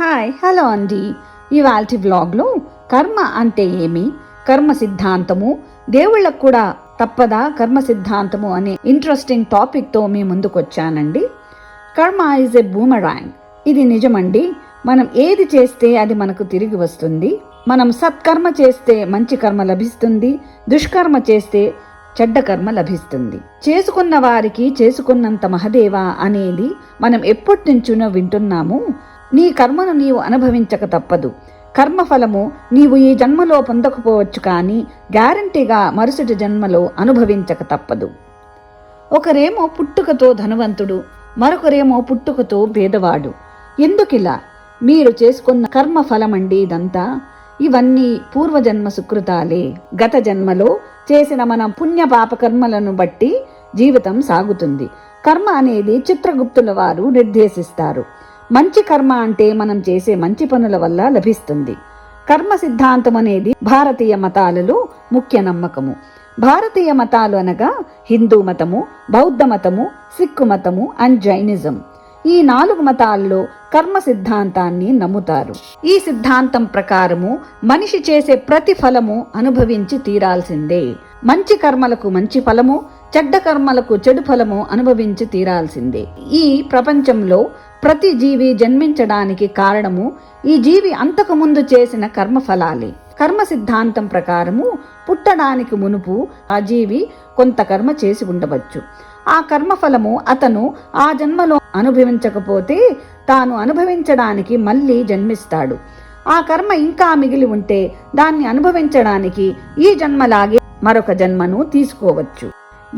Hi hello అండి. ఇవాల్టి బ్లాగ్లో కర్మ అంటే ఏమి? కర్మ సిద్ధాంతము. దేవుళ్ళకు కూడా తప్పదా కర్మ సిద్ధాంతము అనే ఇంట్రెస్టింగ్ టాపిక్తో మీ ముందుకు వచ్చానండి కర్మ ఈజ్ ఎ బూమరాంగ్ ఇది నిజమండి. మనం ఏది చేస్తే అది మనకు తిరిగి వస్తుంది. మనం సత్కర్మ చేస్తే మంచి కర్మ లభిస్తుంది. దుష్కర్మ చేస్తే చెడ్డ కర్మ లభిస్తుంది. చేసుకున్న వారికి చేసుకున్నంత మహదేవ అనేది మనం ఎప్పటి నుంచునో వింటున్నాము. నీ కర్మను నీవు అనుభవించక తప్పదు. కర్మఫలము నీవు ఈ జన్మలో పొందకపోవచ్చు కానీ గ్యారంటీగా మరుసటి జన్మలో అనుభవించక తప్పదు. ఒకరేమో పుట్టుకతో ధనవంతుడు మరొకరేమో పుట్టుకతో పేదవాడు ఎందుకిలా? మీరు చేసుకున్న కర్మ ఫలమండి ఇదంతా. ఇవన్నీ పూర్వజన్మ సుకృతాలే. గత జన్మలో చేసిన మన పుణ్య పాప కర్మలను బట్టి జీవితం సాగుతుంది. కర్మ అనేది చిత్రగుప్తుల వారు నిర్దేశిస్తారు. మంచి కర్మ అంటే మనం చేసే మంచి పనుల వల్ల లభిస్తుంది. కర్మ సిద్ధాంతం అనేది భారతీయ మతాలలో ముఖ్య నమ్మకము. భారతీయ మతాలు అనగా హిందూ మతము బౌద్ధ మతము సిక్కు మతము అండ్ జైనిజం. ఈ నాలుగు మతాల్లో కర్మ సిద్ధాంతాన్ని నమ్ముతారు. ఈ సిద్ధాంతం ప్రకారము మనిషి చేసే ప్రతి ఫలము అనుభవించి తీరాల్సిందే. మంచి కర్మలకు మంచి ఫలము చెడ్డ కర్మలకు చెడు ఫలము అనుభవించి తీరాల్సిందే. ఈ ప్రపంచంలో ప్రతి జీవి జన్మించడానికి కారణము ఈ జీవి అంతకుముందు చేసిన కర్మఫలాలే. కర్మ సిద్ధాంతం ప్రకారము పుట్టడానికి మునుపు ఆ జీవి కొంత కర్మ చేసి ఉండవచ్చు. ఆ కర్మఫలము అతను ఆ జన్మలో అనుభవించకపోతే తాను అనుభవించడానికి మళ్ళీ జన్మిస్తాడు. ఆ కర్మ ఇంకా మిగిలి ఉంటే దాన్ని అనుభవించడానికి ఈ జన్మలాగే మరొక జన్మను తీసుకోవచ్చు.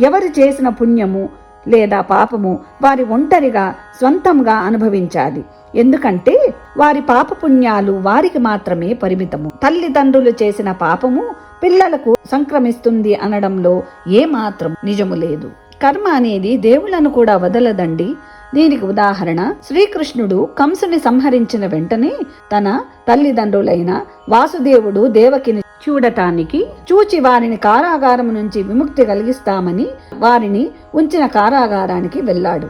ఎవరు చేసిన పుణ్యము లేదా పాపము వారి ఒంటరిగా స్వంతంగా అనుభవించాలి. ఎందుకంటే వారి పాపపుణ్యాలు వారికి మాత్రమే పరిమితము. తల్లిదండ్రులు చేసిన పాపము పిల్లలకు సంక్రమిస్తుంది అనడంలో ఏమాత్రం నిజము లేదు. కర్మ అనేది దేవుళ్ళను కూడా వదలదండి. దీనికి ఉదాహరణ శ్రీకృష్ణుడు కంసుని సంహరించిన వెంటనే తన తల్లిదండ్రులైన వాసుదేవుడు దేవకిని చూడటానికి చూచి వారిని కారాగారం నుంచి విముక్తి కలిగిస్తామని వారిని ఉంచిన కారాగారానికి వెళ్ళాడు.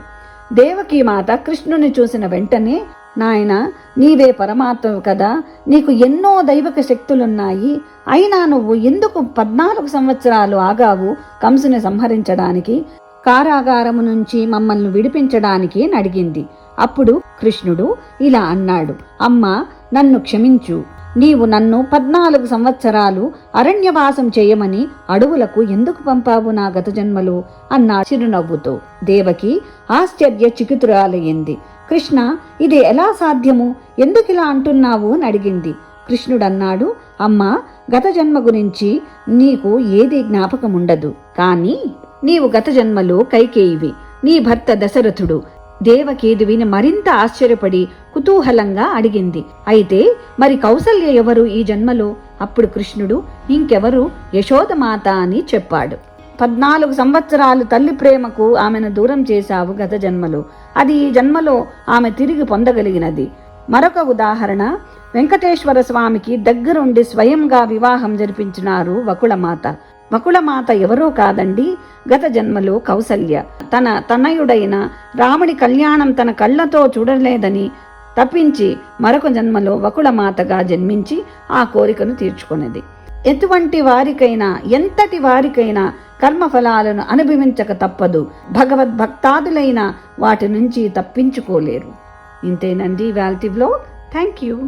దేవకీ మాత కృష్ణుని చూసిన వెంటనే నాయన నీవే పరమాత్మవు కదా నీకు ఎన్నో దైవక శక్తులున్నాయి. అయినా నువ్వు ఎందుకు పద్నాలుగు సంవత్సరాలు ఆగావు కంసుని సంహరించడానికి? కారాగారము నుంచి మమ్మల్ని విడిపించడానికి అడిగింది. అప్పుడు కృష్ణుడు ఇలా అన్నాడు అమ్మ నన్ను క్షమించు. నీవు నన్ను పద్నాలుగు సంవత్సరాలు అరణ్యవాసం చేయమని అడవులకు ఎందుకు పంపావు నా గత జన్మలో? అన్నా చిరునవ్వుతో. దేవకి ఆశ్చర్య చికితురాలయ్యింది కృష్ణ ఇది ఎలా సాధ్యము? ఎందుకిలా అంటున్నావు అని అడిగింది. కృష్ణుడన్నాడు అమ్మా గత జన్మ గురించి నీకు ఏది జ్ఞాపకం ఉండదు కానీ నీవు గత జన్మలో కైకేయివి. నీ భర్త దశరథుడు. దేవకేదువిని మరింత ఆశ్చర్యపడి కుతూహలంగా అడిగింది. అయితే మరి కౌసల్య ఎవరు ఈ జన్మలో? అప్పుడు కృష్ణుడు ఇంకెవరు? యశోదమాత అని చెప్పాడు. పద్నాలుగు సంవత్సరాలు తల్లి ప్రేమకు ఆమెను దూరం చేశావు గత జన్మలో. అది ఈ జన్మలో ఆమె తిరిగి పొందగలిగినది. మరొక ఉదాహరణ వెంకటేశ్వర స్వామికి దగ్గరుండి స్వయంగా వివాహం జరిపించినారు వకుళమాత. వకుళమాత ఎవరో కాదండి గత జన్మలో కౌసల్య తన తనయుడైన రాముడి కళ్యాణం తన కళ్ళతో చూడలేదని తప్పించి మరొక జన్మలో వకుళమాతగా జన్మించి ఆ కోరికను తీర్చుకున్నది. ఎటువంటి వారికైనా ఎంతటి వారికైనా కర్మఫలాలను అనుభవించక తప్పదు. భగవద్భక్తాదులైన వాటి నుంచి తప్పించుకోలేరు. ఇంతేనండి వ్యాల్టీ వ్లాగ్ థ్యాంక్ యూ.